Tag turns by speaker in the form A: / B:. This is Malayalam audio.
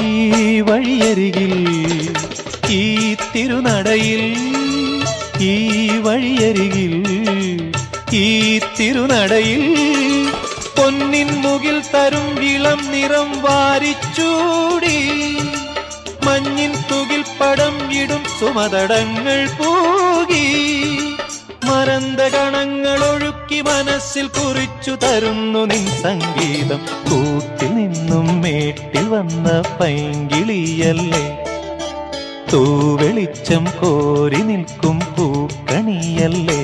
A: ഈ വഴിയരികിൽ ഈ തിരുനടയിൽ ഈ വഴിയരികിൽ ഈ തിരുനടയിൽ പൊന്നിൻ മുകിൽ തരും വിളം നിറം വാരിച്ചൂടി. മഞ്ഞിൻ തുകിൽ പടം ഇടും സുമതടങ്ങൾ പോകി. മരന്ത കണങ്ങൾ ഒഴുക്കി മനസ്സിൽ കുറിച്ചു തരുന്നു നിൻ സംഗീതം. കൂട്ടി നിൻ മേട്ടിൽ വന്ന പൈങ്കിളിയല്ലേ? തൂവെളിച്ചം കോരി നിൽക്കും പൂക്കണിയല്ലേ?